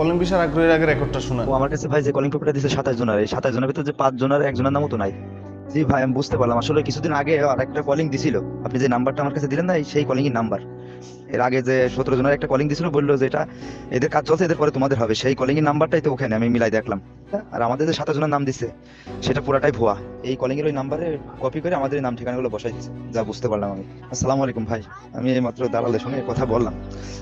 Calling বিষয়ের আগ্রহের আগে রেকর্ডটা শোনা ও আমার কাছে ভাই যে কলিং পেপারটা দিছে সাতাশ জনের, এই সাতাশ জনের ভিতর যে পাঁচ জনের একজনের নামও তো নাই। জি ভাই, আমি বুঝতে পারলাম। আসলে কিছুদিন আগে আর একটা কলিং দিছিল। আপনি যে নাম্বারটা আমার কাছে দিলেন না সেই কলিং এর নাম্বার। এর আগে যে সতেরো জনের একটা কলিং দিছিল, বলল যে এটা এদের কাজ চলছে, এদের পরে তোমাদের হবে। সেই কলিং এর নাম্বারটাই তো ওখানে, আমি মিলাই দেখলাম। আর আমাদের যে সাতাশ জনের নাম দিছে, সেটা পুরাটাই ভুয়া। এই কলিং এর ওই নাম্বারে কপি করে আমাদের নাম ঠিকানাগুলো বসাই দিছে। যা বুঝতে পারলাম আমি। আসসালামু আলাইকুম ভাই। আমি এই মাত্র দালালের সঙ্গে কথা বললাম।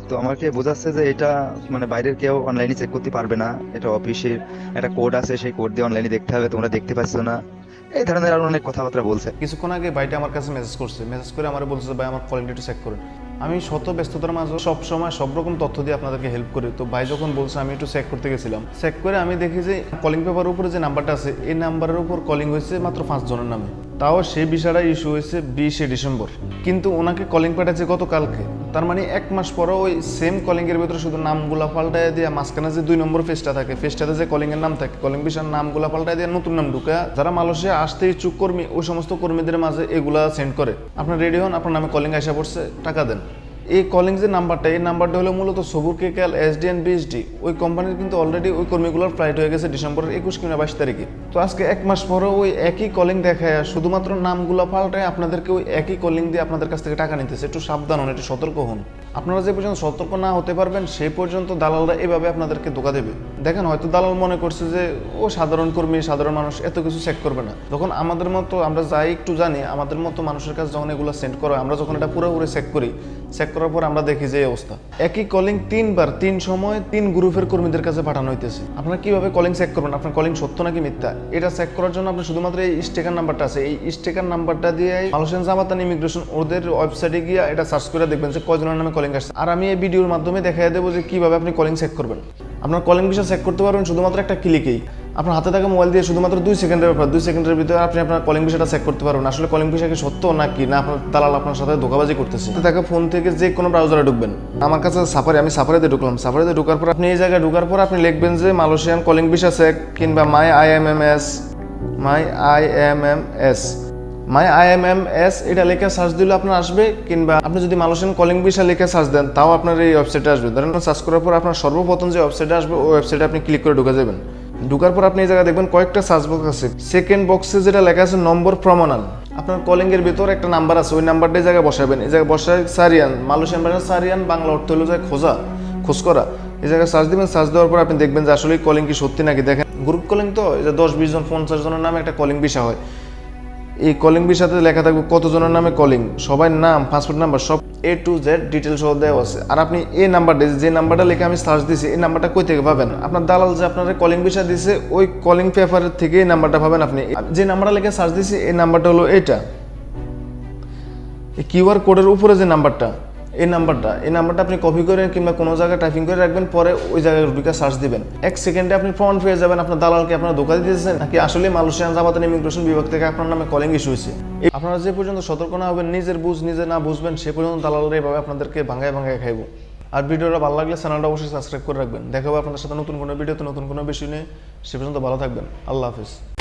তো আমাকে বোঝাচ্ছে যে এটা মানে বাইরের কেউ অনলাইনে চেক করতে পারবে না। এটা অফিসের একটা কোড আছে, সেই কোড দিয়ে অনলাইনে দেখতে হবে। তোমরা দেখতে পাচ্ছ না। এই ধরনের আর অনেক কথাবার্তা বলছে। কিছুক্ষণ আগে ভাইটা আমার কাছে মেসেজ করছে। মেসেজ করে আমার বলছে ভাই, আমার কলিংটা একটু চেক করুন। আমি শত ব্যস্ততার মাঝে সব সময় সব রকম তথ্য দিয়ে আপনাদেরকে হেল্প করি। তো ভাই যখন বলছে, আমি একটু চেক করতে গেছিলাম। চেক করে আমি দেখি যে কলিং পেপারের উপরে যে নাম্বারটা আছে, এই নাম্বারের উপর কলিং হয়েছে মাত্র পাঁচজনের নামে। তাও সেই বিষয়টা ইস্যু হয়েছে বিশে ডিসেম্বর। কিন্তু ওনাকে কলিং পাঠাচ্ছে গতকালকে। তার মানে এক মাস পরও ওই সেম কলিংয়ের ভিতরে শুধু নামগুলা পাল্টায় দিয়ে মাঝখানে যে দুই নম্বর ফেসটা থাকে ফেসটাতে যে কলিংয়ের নাম থাকে কলিং বিষয়ের নামগুলা পাল্টায় দিয়ে নতুন নাম ঢুকে, যারা মালয়েশিয়া আসতে ইচ্ছুক কর্মী, ওই সমস্ত কর্মীদের মাঝে এগুলা সেন্ড করে। আপনার রেডি হন? আপনার নামে কলিং আসা পড়ছে, টাকা দেন। এই কলিং যে নাম্বারটা এই নাম্বারটা হলো মূলত সবুর কে কেল এসডিএন বিএসডি ওই কোম্পানির কিন্তু অলরেডি ওই কর্মীগুলোর ফ্লাইট হয়ে গেছে ডিসেম্বরের একুশ কিংবা বাইশ তারিখে। তো আজকে এক মাস পরে ওই একই কলিং দেখায় শুধুমাত্র নামগুলো পাল্টায় আপনাদেরকে ওই একই কলিং দিয়ে আপনাদের কাছ থেকে টাকা নিতেছে। একটু সাবধান হন, একটু সতর্ক হন। আপনারা যে পর্যন্ত সতর্ক না হতে পারবেন, সেই পর্যন্ত দালালরা এভাবে আপনাদেরকে ধোকা দেবে। দেখেন, হয়তো দালাল মনে করছে যে, ও সাধারণ কর্মী, সাধারণ মানুষ, এত কিছু চেক করবে না। যখন আমাদের মতো, আমরা যাই একটু জানি, আমাদের মতো মানুষের কাছে যখন এগুলো সেন্ড করা আমরা যখন এটা পুরোপুরি চেক করি চেক করার পর আমরা দেখি যে অবস্থা। একই কলিং তিনবার, তিন সময় তিন গ্রুপের কর্মীদের কাছে পাঠানো হইতেছে। আপনারা কীভাবে কলিং চেক করবেন? আপনার কলিং সত্য নাকি মিথ্যা? এটা চেক করার জন্য আপনি শুধুমাত্র এই স্টেকার নাম্বারটা আছে। এই স্টেকার নাম্বারটা দিয়ে মালয়েশিয়ান জামাতান ইমিগ্রেশন ওদের ওয়েবসাইটে গিয়ে এটা সার্চ করে দেখবেন যে কয়জনের নামে কলিং আসছে। আর আমি এই ভিডিওর মাধ্যমে দেখাই দেবো যে কীভাবে আপনি কলিং চেক করবেন। আপনার কলিং বিষয় চেক করতে পারবেন, শুধুমাত্র একটা ক্লিকেই আপনার হাতে থাকা মোবাইল দিয়ে শুধুমাত্র দুই সেকেন্ডের ব্যাপার, দুই সেকেন্ডের ভিতরে আপনি আপনার কলিং বিষয়টা চেক করতে পারবেন। আসলে কলিং বিষয় কি সত্য নাকি না আপনার দালাল আপনার সাথে ধোকাবাজি করতেছে? থাকা ফোন থেকে যে কোনো ব্রাউজারে ঢুকবেন। আমার কাছে সাফারি আমি সাফারিতে ঢুকলাম। সাফারিতে ঢোকার পর আপনি এই জায়গায় ঢোকার পর আপনি লিখবেন যে মালয়েশিয়ান কলিং বিষয় চেক কিংবা my I M M S my I M M S my I M M S এটা লেখা সার্চ দিলে আপনার আসবে, কিংবা আপনি যদি মালয়েশিয়ান কলিং বিষয় লেখা সার্চ দেন, তাও আপনার এই ওয়েবসাইটে আসবে। ধরেন সার্চ করার পর আপনার সর্বপ্রথম যে ওয়েবসাইটে আসবে, ওই ওয়েবসাইটে আপনি ক্লিক করে ঢুকে যাবেন। ঢুকার পর আপনি এই জায়গায় দেখবেন কয়েকটা সার্চ বক্স আছে। সেকেন্ড বক্সে যেটা লেখা আছে নম্বর প্রমাণান আপনার কলিং এর ভিতর একটা নাম্বার আছে, ওই নাম্বারটা এই জায়গায় বসাবেন। এই জায়গায় বসায় সারিয়ান, মালয়েশিয়ান ভাষা সারিয়ান, বাংলা অর্থ হলো যায় খোঁজা, খোঁজ করা। এই জায়গায় সার্চ দিবেন সার্চ দেওয়ার পর আপনি দেখবেন যে আসলে কলিং কি সত্যি নাকি দেখেন। গ্রুপ কলিং তো, এই যে দশ বিশ জন, পঞ্চাশ জনের নামে একটা কলিং বিষয় হয়। এই কলিং বিষয়তে লেখা থাকবে কতজনের নামে কলিং সবার নাম পাসপোর্ট নাম্বার সব এ টু জেড ডিটেল সহ দেওয়া আছে। আর আপনি এই নাম্বারটা যে নাম্বারটা লিখে আমি সার্চ দিছি, এই নাম্বারটা কই থেকে পাবেন? আপনার দালাল যে আপনার কলিং বিষয় দিছে, ওই কলিং পেপারের থেকে এই নাম্বারটা পাবেন আপনি। যে নাম্বারটা লিখে সার্চ দিছি, এই নাম্বারটা হলো এটা। কিউআর কোডের উপরে যে নাম্বারটা এই নাম্বারটা এই নাম্বারটা আপনি কপি করে কিংবা কোনো জায়গায় টাইপিং করে রাখবেন, পরে ওই জায়গায় ঢুকে সার্চ দিবেন। এক সেকেন্ডে আপনি প্রমাণ পেয়ে যাবেন, আপনার দালালকে আপনার ধোকা দিতেছেন, নাকি আসলে মালয়েশিয়ান জামাতান ইমিগ্রেশন বিভাগ থেকে আপনার নামে কলিং ইস্যু হয়েছে? আপনারা যে পর্যন্ত সতর্ক না হবেন, নিজের বুঝ, নিজে না বুঝবেন, সে পর্যন্ত দালালরা এভাবে আপনাদেরকে ভাঙায় ভাঙায় খাইব। আর ভিডিওটা ভালো লাগলে চ্যানেলটা অবশ্যই সাবস্ক্রাইব করে রাখবেন। দেখা হবে আপনাদের সাথে নতুন কোনো ভিডিওতে, নতুন কোনো বিষয় নিয়ে। সে পর্যন্ত ভালো থাকবেন। আল্লাহ হাফিজ।